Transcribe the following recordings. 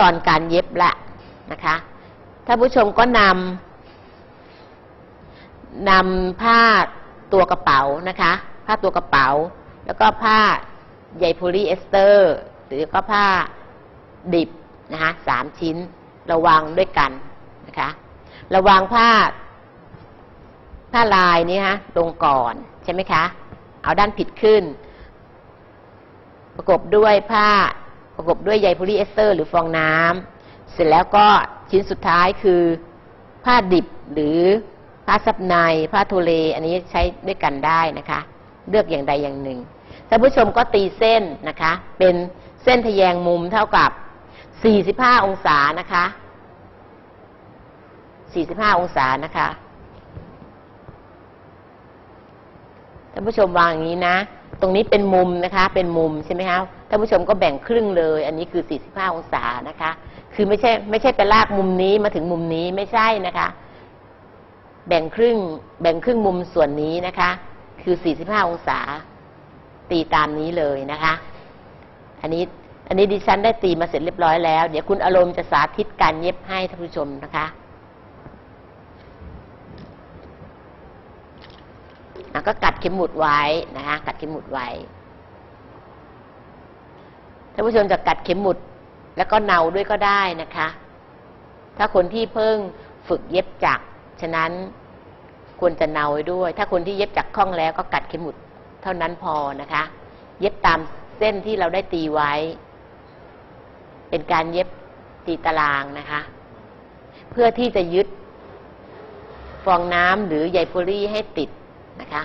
ตอนการเย็บละนะคะท่านผู้ชมก็นำนำผ้าตัวกระเป๋านะคะ ผ้าตัวกระเป๋า แล้วก็ผ้าใยโพลีเอสเตอร์ หรือก็ผ้าดิบนะคะสามชิ้นระวางด้วยกันนะคะระวางผ้าผ้าลายนี้ฮะลงก่อนใช่ไหมคะ เอาด้านผิดขึ้น ประกบด้วยผ้า ประกบด้วยใยโพลีเอสเตอร์หรือฟองน้ำเสร็จแล้วก็ชิ้นสุดท้ายคือผ้าดิบหรือผ้าซับในผ้าโทเล อันนี้ใช้ด้วยกันได้นะคะ เลือกอย่างใดอย่างหนึ่งท่านผู้ชมก็ตีเส้นนะคะ เป็นเส้นทะแยงมุมเท่ากับ 45 องศานะคะ 45 องศานะคะานผู้ชมวางอย่างนี้นะ ตรงนี้เป็นมุมนะคะ เป็นมุมใช่ไหมคะท่านผู้ชมก็แบ่งครึ่งเลย อันนี้คือ 45 องศานะคะ คือไม่ใช่ไม่ใช่ไปลากมุมนี้มาถึงมุมนี้ไม่ใช่นะคะ แบ่งครึ่งแบ่งครึ่งมุมส่วนนี้นะคะ คือ 45 องศา ตีตามนี้เลยนะคะ อันนี้อันนี้ดิฉันได้ตีมาเสร็จเรียบร้อยแล้ว เดี๋ยวคุณอารมณ์จะสาธิตการเย็บให้ท่านผู้ชมนะคะ อะก็กัดเข็มหมุดไว้นะคะกัดเข็มหมุดไว้ท่านผู้ชมจะกัดเข็มหมุดแล้วก็เนาด้วยก็ได้นะคะ ถ้าคนที่เพิ่งฝึกเย็บจักรฉะนั้นควรจะเนาไว้ด้วย ถ้าคนที่เย็บจักรคล่องแล้วก็กัดเข็มหมุดเท่านั้นพอนะคะ เย็บตามเส้นที่เราได้ตีไว้ เป็นการเย็บตีตารางนะคะ เพื่อที่จะยึดฟองน้ำหรือใยโพลีให้ติด นะ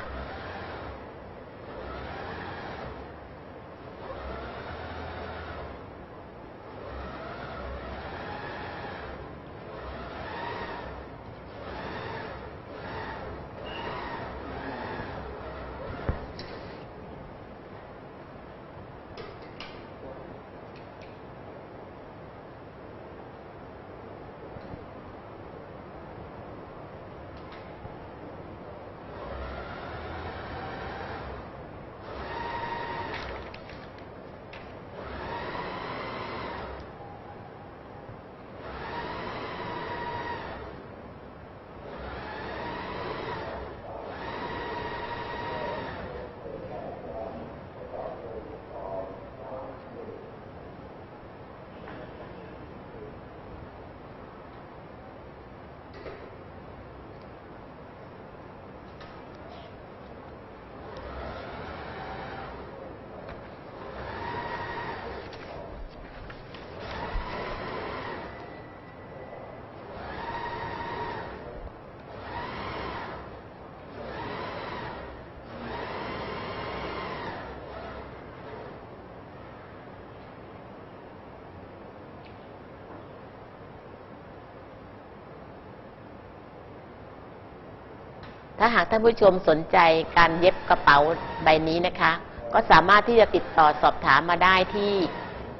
ถ้าหากท่านผู้ชมสนใจการเย็บกระเป๋าใบนี้นะคะ ก็สามารถที่จะติดต่อสอบถามมาได้ที่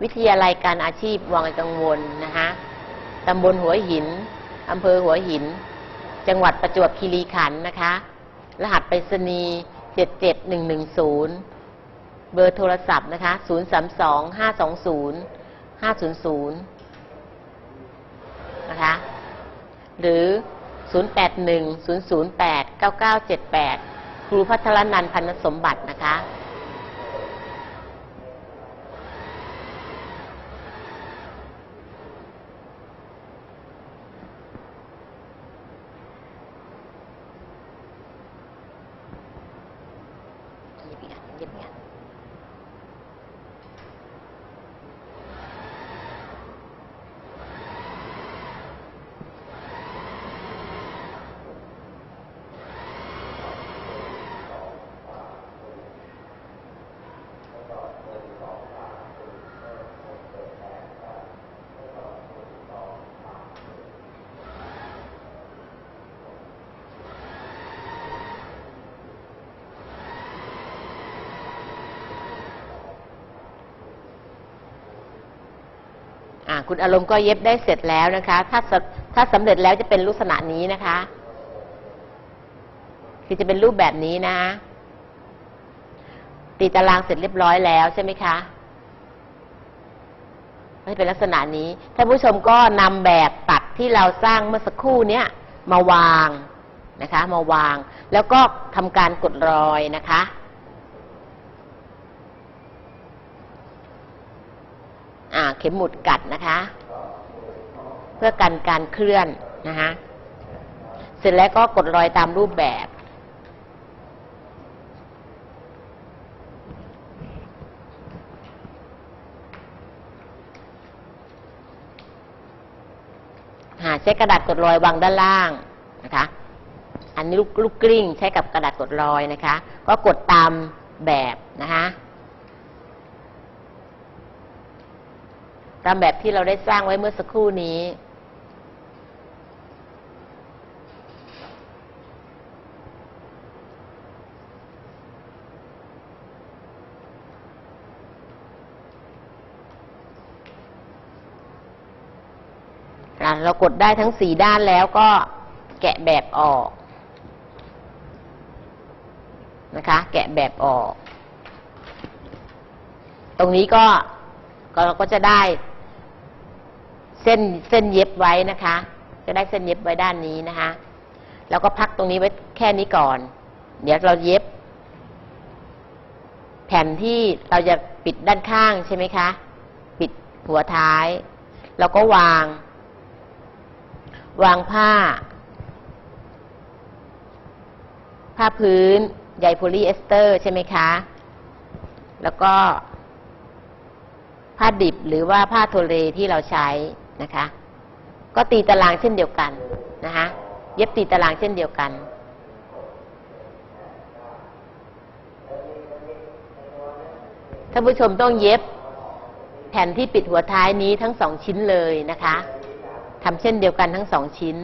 วิทยาลัยการอาชีพวังกังวลนะคะตำบลหัวหินอำเภอหัวหิน จังหวัดประจวบคีรีขันธ์นะคะ รหัสไปรษณีย์77110 เบอร์โทรศัพท์นะคะ 032 520 500 นะคะ หรือ 0810089978 ครูพัทรนันท์พันสมบัตินะคะ เย็บอีกอันเย็บอีกอัน อ่า คุณอารมณ์ก็เย็บได้เสร็จแล้วนะคะ ถ้าถ้าสำเร็จแล้วจะเป็นลักษณะนี้นะคะ คือจะเป็นรูปแบบนี้นะ ตีตารางเสร็จเรียบร้อยแล้วใช่ไหมคะก็จะเป็นลักษณะนี้ท่านผู้ชมก็นำแบบตัดที่เราสร้างเมื่อสักครู่เนี้ยมาวางนะคะ มาวาง แล้วก็ทำการกดรอยนะคะ อ่า เข็มหมุดกัดนะคะ เพื่อกันการเคลื่อนนะคะเสร็จแล้วก็กดรอยตามรูปแบบหาใช้กระดาษกดรอยวางด้านล่างนะคะ อันนี้ลูกลูกกลิ้งใช้กับกระดาษกดรอยนะคะ ก็กดตามแบบนะคะ ตามแบบที่เราได้สร้างไว้เมื่อสักครู่นี้ เรากดได้ทั้งสีด้านแล้วก็แกะแบบออกนะคะ แกะแบบออก ตรงนี้ก็เราก็จะได้ เส้นเส้นเย็บไว้นะคะ จะได้เส้นเย็บไว้ด้านนี้นะคะ แล้วก็พักตรงนี้ไว้แค่นี้ก่อน เดี๋ยวเราเย็บ แผ่นที่เราจะปิดด้านข้างใช่ไหมคะ ปิดหัวท้ายเราก็วาง วางผ้า ผ้าพื้นใยโพลีเอสเตอร์ ใช่ไหมคะ แล้วก็ผ้าดิบหรือว่าผ้าโทเลที่เราใช้ นะคะ ก็ตีตารางเช่นเดียวกันนะคะเย็บตีตารางเช่นเดียวกัน ท่านผู้ชมต้องเย็บแผ่นที่ปิดหัวท้ายนี้ทั้งสองชิ้นเลยนะคะทำเช่นเดียวกันทั้งสองชิ้น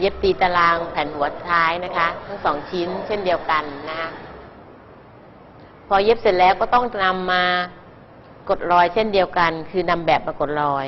เย็บตีตารางแผ่นหัวท้ายนะคะ ทั้งสองชิ้นเช่นเดียวกันนะคะพอเย็บเสร็จแล้วก็ต้องนำมากดรอยเช่นเดียวกัน คือนำแบบมากดรอย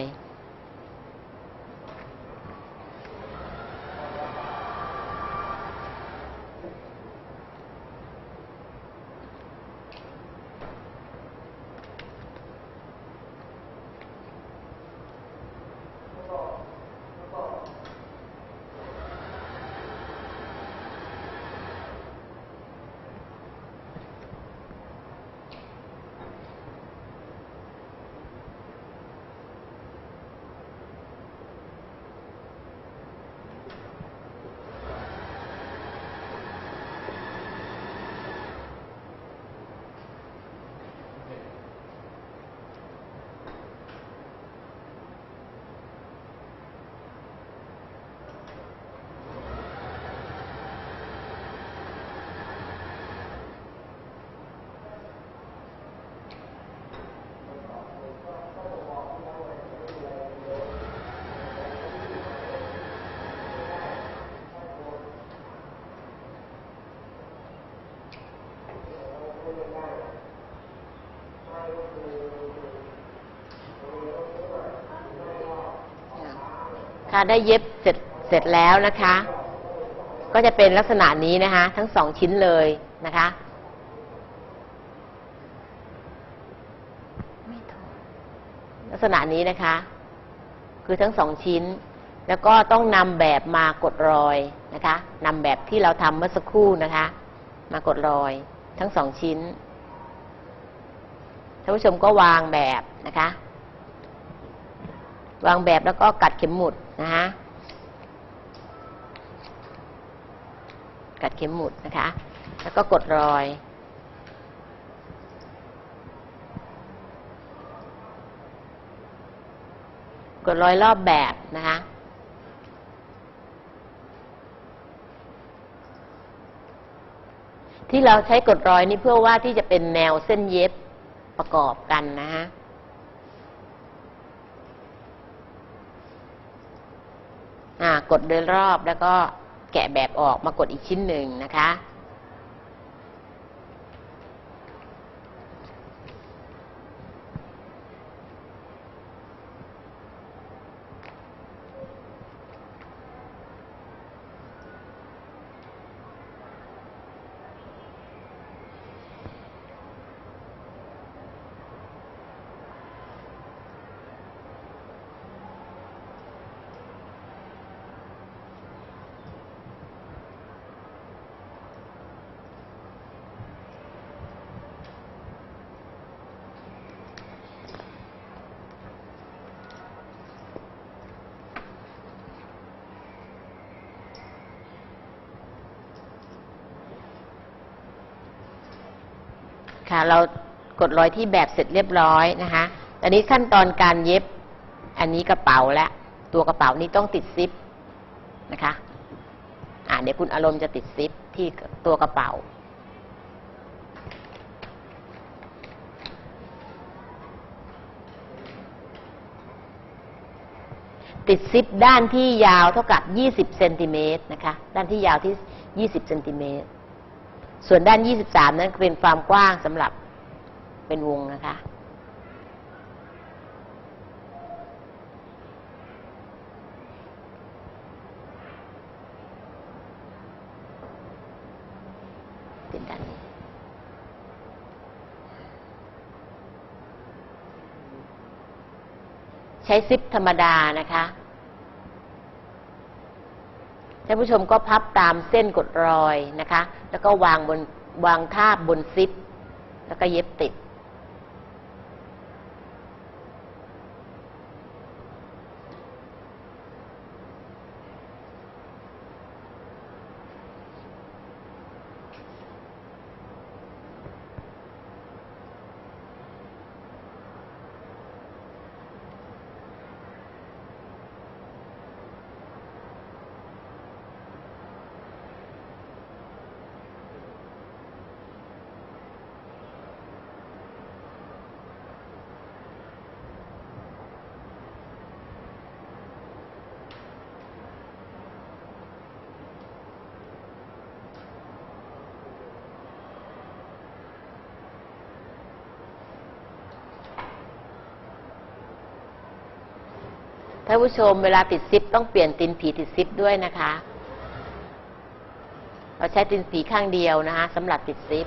ค่ะได้เย็บเสร็จเสร็จแล้วนะคะ ก็จะเป็นลักษณะนี้นะคะ ทั้งสองชิ้นเลยนะคะลักษณะนี้นะคะ คือทั้งสองชิ้น แล้วก็ต้องนำแบบมากดรอยนะคะนำแบบที่เราทำเมื่อสักครู่นะคะ มากดรอย ทั้งสองชิ้นท่านผู้ชมก็วางแบบนะคะ วางแบบแล้วก็กัดเข็มหมุด นะคะกัดเข็มหมุดนะคะ แล้วก็กดรอย กดรอยรอบแบบนะคะที่เราใช้กดรอยนี่เพื่อว่าที่จะเป็นแนวเส้นเย็บประกอบกันนะฮะ อ่า กดโดยรอบแล้วก็แกะแบบออกมากดอีกชิ้นหนึ่งนะคะ ค่ะ เรากดรอยที่แบบเสร็จเรียบร้อยนะคะตอนนี้ขั้นตอนการเย็บ อันนี้กระเป๋าและ ตัวกระเป๋านี้ต้องติดซิปนะคะอ่าเดี๋ยวคุณอารมณ์จะติดซิปที่ตัวกระเป๋า ติดซิปด้านที่ยาวเท่ากับ 20เซนติเมตรนะคะ ด้านที่ยาวที่ 20เซนติเมตร ส่วนด้าน 23 นั้นเป็นความกว้างสำหรับเป็นวงนะคะ เป็นด้านนี้ใช้ซิปธรรมดานะคะ ท่านผู้ชมก็พับตามเส้นกดรอยนะคะ แล้วก็วางบนวางทาบบนซิป แล้วก็เย็บติด ท่านผู้ชมเวลาติดซิปต้องเปลี่ยนตินผีติดซิปด้วยนะคะ เราใช้ตินผีข้างเดียวนะคะสำหรับติดซิป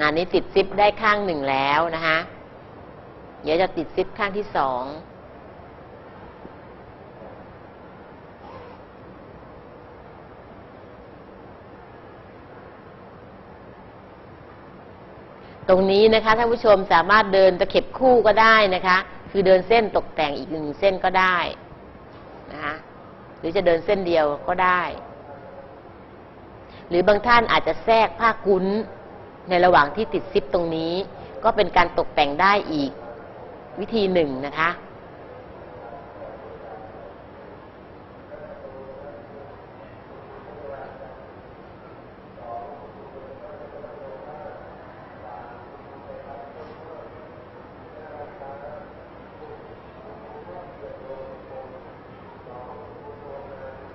งานนี้ติดซิปได้ข้างหนึ่งแล้วนะคะเดี๋ยวจะติดซิปข้างที่สองตรงนี้นะคะท่านผู้ชมสามารถเดินตะเข็บคู่ก็ได้นะคะ คือเดินเส้นตกแต่งอีกหนึ่งเส้นก็ได้นะคะหรือจะเดินเส้นเดียวก็ได้ หรือบางท่านอาจจะแทรกผ้ากุ้น ในระหว่างที่ติดซิปตรงนี้ ก็เป็นการตกแต่งได้อีกวิธีหนึ่งนะคะ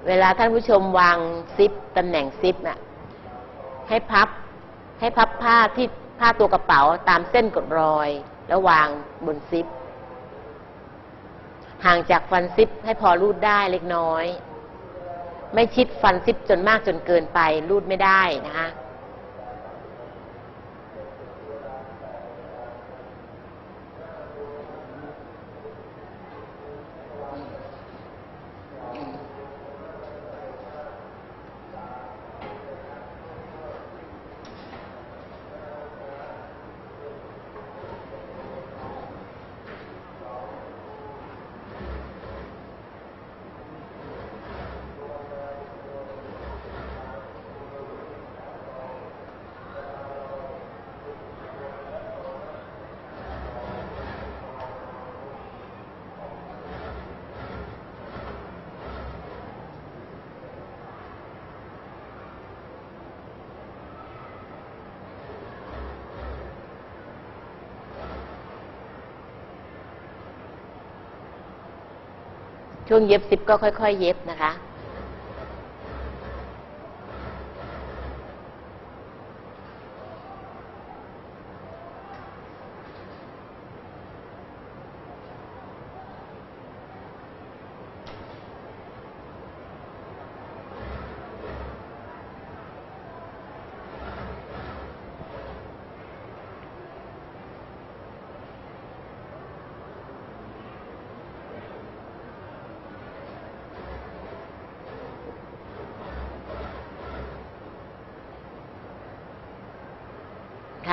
เวลาท่านผู้ชมวางซิปตำแหน่งซิปน่ะให้พับ ให้พับผ้าที่ผ้าตัวกระเป๋าตามเส้นกดรอย แล้ววางบนซิป ห่างจากฟันซิปให้พอรูดได้เล็กน้อย ไม่ชิดฟันซิปจนมากจนเกินไปรูดไม่ได้นะคะ ช่วงเย็บซิปก็ค่อย ๆ เย็บนะคะ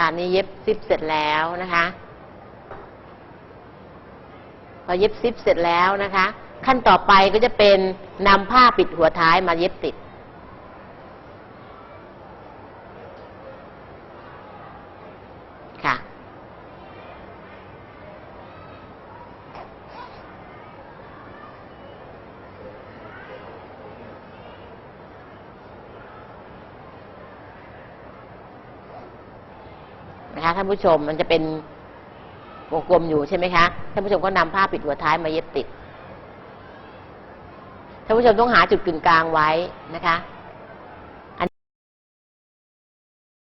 ค่ะนี่เย็บซิปเสร็จแล้วนะคะ พอเย็บซิปเสร็จแล้วนะคะ ขั้นต่อไปก็จะเป็นนำผ้าปิดหัวท้ายมาเย็บติด ท่านผู้ชมมันจะเป็นวงกลมอยู่ใช่ไหมคะท่านผู้ชมก็นำผ้าปิดหัวท้ายมาเย็บติดท่านผู้ชมต้องหาจุดกึ่งกลางไว้นะคะ